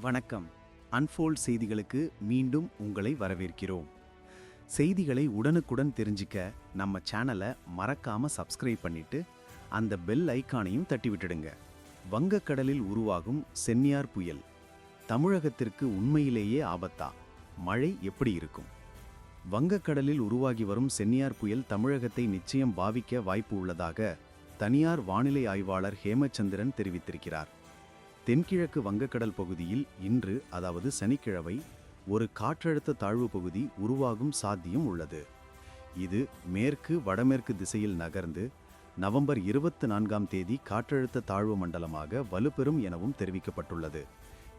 வணக்கம். அன்ஃபோல்ட் செய்திகளுக்கு மீண்டும் உங்களை வரவேற்கிறோம். செய்திகளை உடனுக்குடன் தெரிஞ்சிக்க நம்ம சேனலை மறக்காம சப்ஸ்கிரைப் பண்ணிட்டு அந்த பெல் ஐக்கானையும் தட்டி விட்டுடுங்க. வங்கக்கடலில் உருவாகும் சென்னியார் புயல். தமிழகத்திற்கு உண்மையிலேயே ஆபத்தா? மழை எப்படி இருக்கும்? வங்கக்கடலில் உருவாகி வரும் சென்னியார் புயல் தமிழகத்தை நிச்சயம் பாவிக்க வாய்ப்பு உள்ளதாக தனியார் வானிலை ஆய்வாளர் ஹேமச்சந்திரன் தெரிவித்திருக்கிறார். தென்கிழக்கு வங்கக்கடல் பகுதியில் இன்று அதாவது சனிக்கிழமை ஒரு காற்றழுத்த தாழ்வு பகுதி உருவாகும் சாத்தியம் உள்ளது. இது மேற்கு வடமேற்கு திசையில் நகர்ந்து நவம்பர் இருபத்தி நான்காம் தேதி காற்றழுத்த தாழ்வு மண்டலமாக வலுப்பெறும் எனவும் தெரிவிக்கப்பட்டுள்ளது.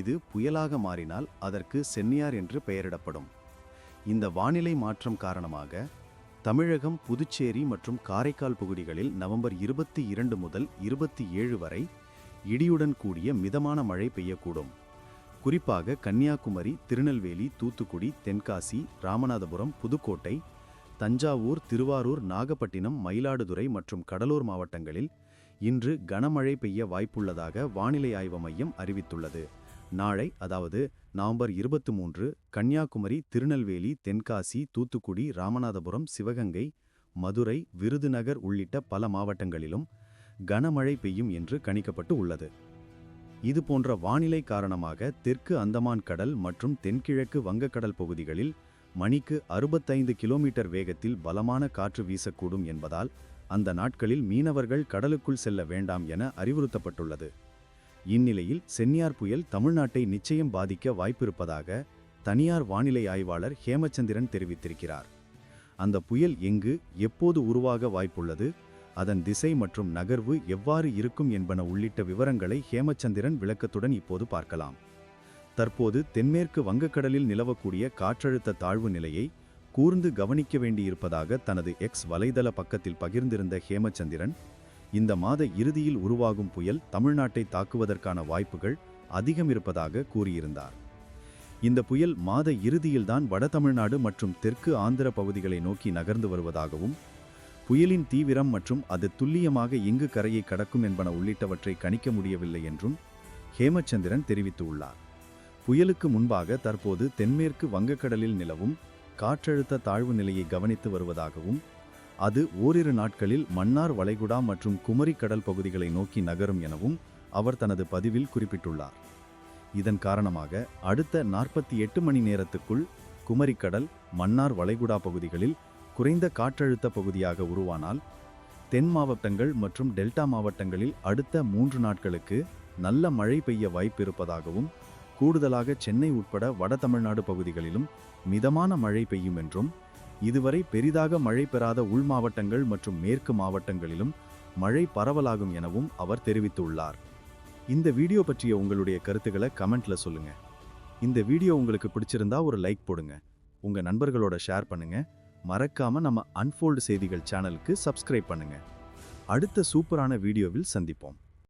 இது புயலாக மாறினால் அதற்கு சென்னியார் என்று பெயரிடப்படும். இந்த வானிலை மாற்றம் காரணமாக தமிழகம் புதுச்சேரி மற்றும் காரைக்கால் பகுதிகளில் நவம்பர் இருபத்தி இரண்டு முதல் இருபத்தி ஏழு வரை இடியுடன் கூடிய மிதமான மழை பெய்யக்கூடும். குறிப்பாக கன்னியாகுமரி திருநெல்வேலி தூத்துக்குடி தென்காசி ராமநாதபுரம் புதுக்கோட்டை தஞ்சாவூர் திருவாரூர் நாகப்பட்டினம் மயிலாடுதுறை மற்றும் கடலூர் மாவட்டங்களில் இன்று கனமழை பெய்ய வாய்ப்புள்ளதாக வானிலை ஆய்வு மையம் அறிவித்துள்ளது. நாளை அதாவது நவம்பர் இருபத்தி மூன்று கன்னியாகுமரி திருநெல்வேலி தென்காசி தூத்துக்குடி ராமநாதபுரம் சிவகங்கை மதுரை விருதுநகர் உள்ளிட்ட பல மாவட்டங்களிலும் கனமழை பெய்யும் என்று கணிக்கப்பட்டு உள்ளது. இது போன்ற வானிலை காரணமாக தெற்கு அந்தமான் கடல் மற்றும் தென்கிழக்கு வங்கக்கடல் பகுதிகளில் மணிக்கு அறுபத்தைந்து கிலோமீட்டர் வேகத்தில் பலமான காற்று வீசக்கூடும் என்பதால் அந்த நாட்களில் மீனவர்கள் கடலுக்குள் செல்ல வேண்டாம் என அறிவுறுத்தப்பட்டுள்ளது. இந்நிலையில் சென்னியார் புயல் தமிழ்நாட்டை நிச்சயம் பாதிக்க வாய்ப்பிருப்பதாக தனியார் வானிலை ஆய்வாளர் ஹேமச்சந்திரன் தெரிவித்திருக்கிறார். அந்த புயல் எங்கு எப்போது உருவாக வாய்ப்புள்ளது அதன் திசை மற்றும் நகர்வு எவ்வாறு இருக்கும் என்பன உள்ளிட்ட விவரங்களை ஹேமச்சந்திரன் விளக்கத்துடன் இப்போது பார்க்கலாம். தற்போது தென்மேற்கு வங்கக்கடலில் நிலவக்கூடிய காற்றழுத்த தாழ்வு நிலையை கூர்ந்து கவனிக்க வேண்டியிருப்பதாக தனது எக்ஸ் வலைதள பக்கத்தில் பகிர்ந்திருந்த ஹேமச்சந்திரன் இந்த மாத இறுதியில் உருவாகும் புயல் தமிழ்நாட்டை தாக்குவதற்கான வாய்ப்புகள் அதிகம் இருப்பதாக கூறியிருந்தார். இந்த புயல் மாத இறுதியில்தான் வட தமிழ்நாடு மற்றும் தெற்கு ஆந்திர பகுதிகளை நோக்கி நகர்ந்து வருவதாகவும் புயலின் தீவிரம் மற்றும் அது துல்லியமாக எங்கு கரையை கடக்கும் என்பன உள்ளிட்டவற்றை கணிக்க முடியவில்லை என்றும் ஹேமச்சந்திரன் தெரிவித்துள்ளார். புயலுக்கு முன்பாக தற்போது தென்மேற்கு வங்கக்கடலில் நிலவும் காற்றழுத்த தாழ்வு நிலையை கவனித்து வருவதாகவும் அது ஓரிரு நாட்களில் மன்னார் வளைகுடா மற்றும் குமரி கடல் பகுதிகளை நோக்கி நகரும் எனவும் அவர் தனது பதிவில் குறிப்பிட்டுள்ளார். இதன் காரணமாக அடுத்த நாற்பத்தி எட்டு மணி நேரத்துக்குள் குமரிக்கடல் மன்னார் வளைகுடா பகுதிகளில் குறைந்த காற்றழுத்த பகுதியாக உருவானால் தென் மாவட்டங்கள் மற்றும் டெல்டா மாவட்டங்களில் அடுத்த மூன்று நாட்களுக்கு நல்ல மழை பெய்ய வாய்ப்பு இருப்பதாகவும் கூடுதலாக சென்னை உட்பட வட தமிழ்நாடு பகுதிகளிலும் மிதமான மழை பெய்யும் என்றும் இதுவரை பெரிதாக மழை பெறாத உள் மாவட்டங்கள் மற்றும் மேற்கு மாவட்டங்களிலும் மழை பரவலாகும் எனவும் அவர் தெரிவித்துள்ளார். இந்த வீடியோ பற்றிய உங்களுடைய கருத்துக்களை கமெண்ட்ல சொல்லுங்க. இந்த வீடியோ உங்களுக்கு பிடிச்சிருந்தா ஒரு லைக் போடுங்க. உங்க நண்பர்களோட ஷேர் பண்ணுங்க. மறக்காம நம்ம அன்ஃபோல்டு செய்திகள் சேனலுக்கு சப்ஸ்கிரைப் பண்ணுங்க. அடுத்த சூப்பரான வீடியோவில் சந்திப்போம்.